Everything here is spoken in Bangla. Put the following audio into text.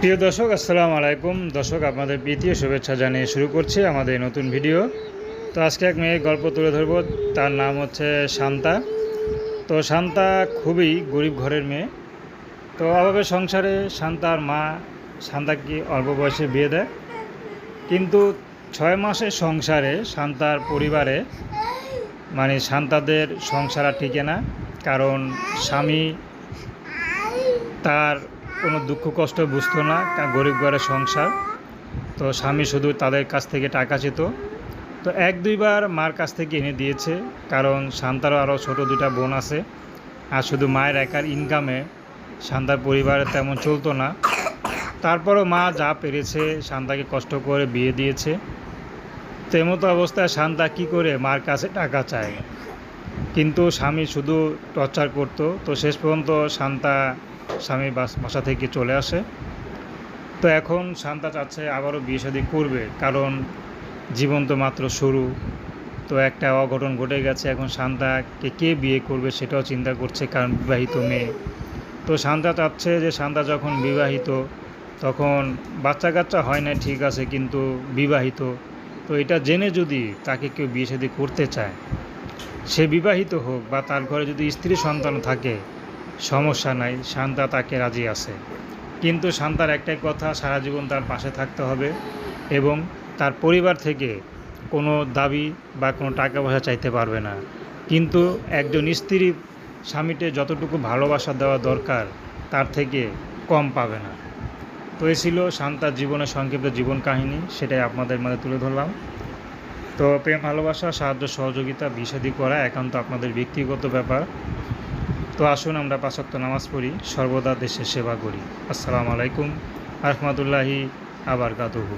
প্রিয় দর্শক, আসসালামু আলাইকুম। দর্শক, আপনাদের প্রীতীয় শুভেচ্ছা জানিয়ে শুরু করছি আমাদের নতুন ভিডিও। তো আজকে এক মেয়ের গল্প তুলে ধরবো, তার নাম হচ্ছে শান্তা। তো শান্তা খুবই গরিব ঘরের মেয়ে। তো অভাবে সংসারে শান্তার মা শান্তাকে অল্প বয়সে বিয়ে দেয়। কিন্তু ছয় মাসের সংসারে শান্তার পরিবারে মানে শান্তাদের সংসার আর টিকে না। কারণ স্বামী তার কোনো দুঃখ, কষ্ট বুঝতো না গরিব ঘরের সংসার। তো স্বামী শুধু তাদের কাছ থেকে টাকা চেত। তো এক, দুইবার মার কাছ থেকে এনে দিয়েছে, কারণ শান্তারও আরও ছোটো দুটা বোন আছে। আর শুধু মায়ের একার ইনকামে শান্তার পরিবারে তেমন চলতো না। তারপরও মা যা পেরেছে, শান্তাকে কষ্ট করে বিয়ে দিয়েছে। তেমতো অবস্থায় শান্তা কী করে মার কাছে টাকা চায়? কিন্তু স্বামী শুধু টর্চার করতো। তো শেষ পর্যন্ত শান্তা স্বামী বাস- বাসা থেকে চলে আসে। তো এখন শান্তা চাচ্ছে আবারও বিয়ে শাদী করবে, কারণ জীবন তো মাত্র শুরু। তো একটা অঘটন ঘটে গেছে, এখন শান্তাকে কে বিয়ে করবে সেটাও চিন্তা করছে, কারণ বিবাহিত মেয়ে। তো শান্তা চাচ্ছে যে শান্তা যখন বিবাহিত, তখন বাচ্চা কাচ্চা হয় না, ঠিক আছে, কিন্তু বিবাহিত। তো এটা জেনে যদি তাকে কেউ বিয়ে শাদী করতে চায়, সে বিবাহিত হোক বা তার ঘরে যদি স্ত্রী সন্তান থাকে সমস্যা নাই, শান্তা তাকে রাজি আছে। কিন্তু শান্তার একটাই কথা, সারা জীবন তার পাশে থাকতে হবে এবং তার পরিবার থেকে কোনো দাবি বা কোনো টাকা পয়সা চাইতে পারবে না। কিন্তু একজন স্ত্রী স্বামীকে যতটুকু ভালোবাসা দেওয়া দরকার, তার থেকে কম পাবে না। তো এ ছিল শান্তার জীবনের সংক্ষিপ্ত জীবন কাহিনী, সেটাই আপনাদের মাঝে তুলে ধরলাম। তো প্রেম, ভালোবাসা, সাহায্য, সহযোগিতা, বিষাদি করা একান্ত আপনাদের ব্যক্তিগত ব্যাপার। তো আসুন আমরা পাশক্ত নামাজ পড়ি, সর্বদা দেশের সেবা করি। আসসালামু আলাইকুম, আহমদুল্লাহি আবার কাতুহু